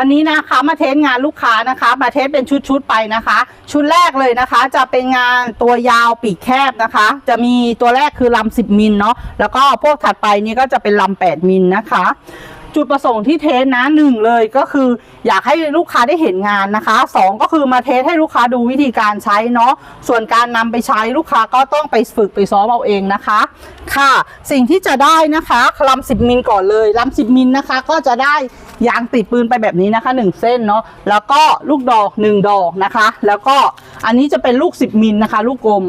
วันนี้นะคะมาเทสงานลูกค้านะคะ มาเทสเป็นชุดๆไปนะคะ ชุดแรกเลยนะคะ จะเป็นงานตัวยาวปีกแคบนะคะ จะมีตัวแรกคือลำ10มิลเนาะแล้วก็พวกถัดไปนี่ก็จะเป็นลำ8มิลนะคะ จุดประสงค์ที่เทสนะหนึ่งเลยก็คืออยากให้ลูกค้าได้เห็นงานนะคะสองก็คือมาเทสให้ลูกค้าดูวิธีการใช้เนาะส่วนการนำไปใช้ลูกค้าก็ต้องไปฝึกไปซ้อมเอาเองนะคะ ค่ะ สิ่งที่จะได้นะคะลำสิบมิลก่อนเลยลำสิบมิลนะคะ ก็จะได้ยางติดปืนไปแบบนี้นะคะหนึ่งเส้นเนาะแล้วก็ลูกดอกหนึ่งดอกนะคะ แล้วก็อันนี้จะเป็นลูกสิบมิลนะคะ ลูกกลม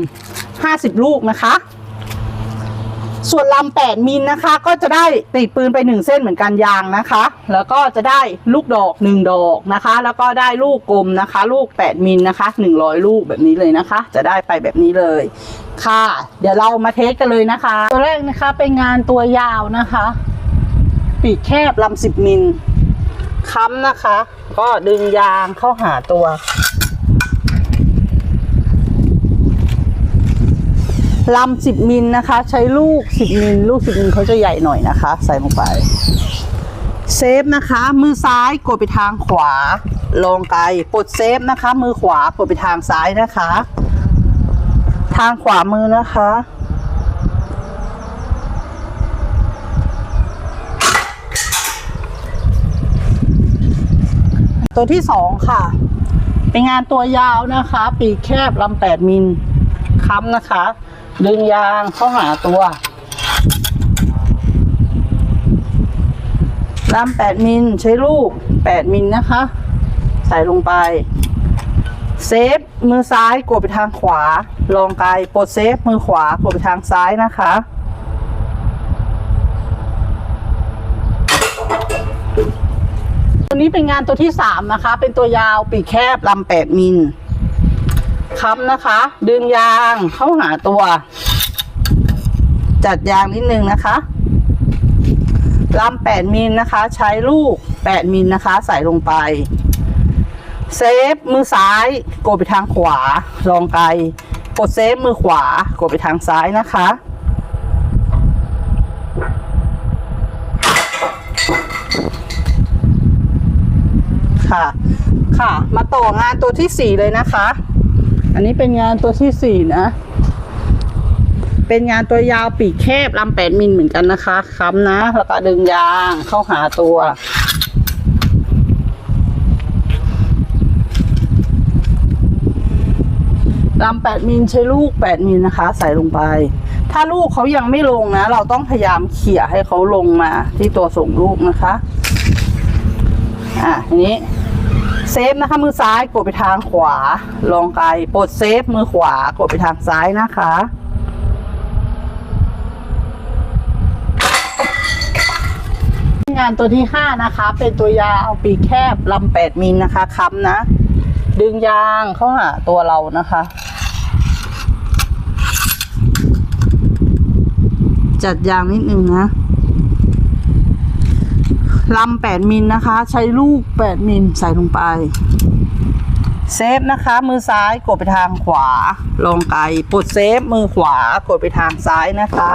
ห้าสิบลูกนะคะ ส่วนลำแปดมิลนะคะ ก็จะได้ติดปืนไปหนึ่งเส้นเหมือนกันยางนะคะ แล้วก็จะได้ลูกดอกหนึ่งดอกนะคะ แล้วก็ได้ลูกกลมนะคะ ลูกแปดมิลนะคะหนึ่งร้อยลูกแบบนี้เลยนะคะ จะได้ไปแบบนี้เลยค่ะ เดี๋ยวเรามาเทสกันเลยนะคะ ตัวแรกนะคะเป็นงานตัวยาวนะคะ ปีกแคบลำสิบมิลค้ำนะคะ ก็ดึงยางเข้าหาตัว ลำสิบมิลนะคะ ใช้ลูกสิบมิลลูกสิบมิลเขาจะใหญ่หน่อยนะคะ ใส่ลงไป เซฟนะคะ มือซ้ายกดไปทางขวา ลงไกลปลดเซฟนะคะ มือขวากดไปทางซ้ายนะคะ ทางขวามือนะคะตัวที่สองค่ะ เป็นงานตัวยาวนะคะ ปีกแคบลำแปดมิลค้ำนะคะ ดึงยางเข้าหาตัวลำแปดมิลใช้ลูกแปดมิลนะคะ ใส่ลงไป เซฟมือซ้ายกดไปทางขวา ลองไกลปลดเซฟมือขวากดไปทางซ้ายนะคะ ตัวนี้เป็นงานตัวที่สามนะคะ เป็นตัวยาวปีกแคบลำแปดมิล ค้ำนะคะ ดึงยางเข้าหาตัว จัดยางนิดนึงนะคะลำแปดมิลนะคะ ใช้ลูกแปดมิลนะคะ ใส่ลงไป เซฟมือซ้ายกดไปทางขวา ลองไกล กดเซฟมือขวากดไปทางซ้ายนะคะค่ะ ค่ะ มาต่องานตัวที่สี่เลยนะคะ อันนี้เป็นงานตัวที่สี่นะ เป็นงานตัวยาวปีกแคบลำแปดมิลเหมือนกันนะคะค้ำนะแล้วก็ดึงยางเข้าหาตัว ลำแปดมิลใช้ลูกแปดมิลนะคะ ใส่ลงไป ถ้าลูกเขายังไม่ลงนะ เราต้องพยายามเขี่ยให้เขาลงมาที่ตัวส่งลูกนะคะ อะนี้ เซฟนะคะ มือซ้ายกดไปทางขวา ลองไกลปลดเซฟมือขวากดไปทางซ้ายนะคะ งานตัวที่ห้านะคะ เป็นตัวยาวปีแคบลำแปดมิลนะคะค้ำนะ ดึงยางเข้าหาตัวเรานะคะ จัดยางนิดนึงนะ ลำแปดมิลนะคะ ใช้ลูกแปดมิลใส่ลงไปเซฟนะคะ มือซ้ายกดไปทางขวา ลงไกลปลดเซฟมือขวากดไปทางซ้ายนะคะ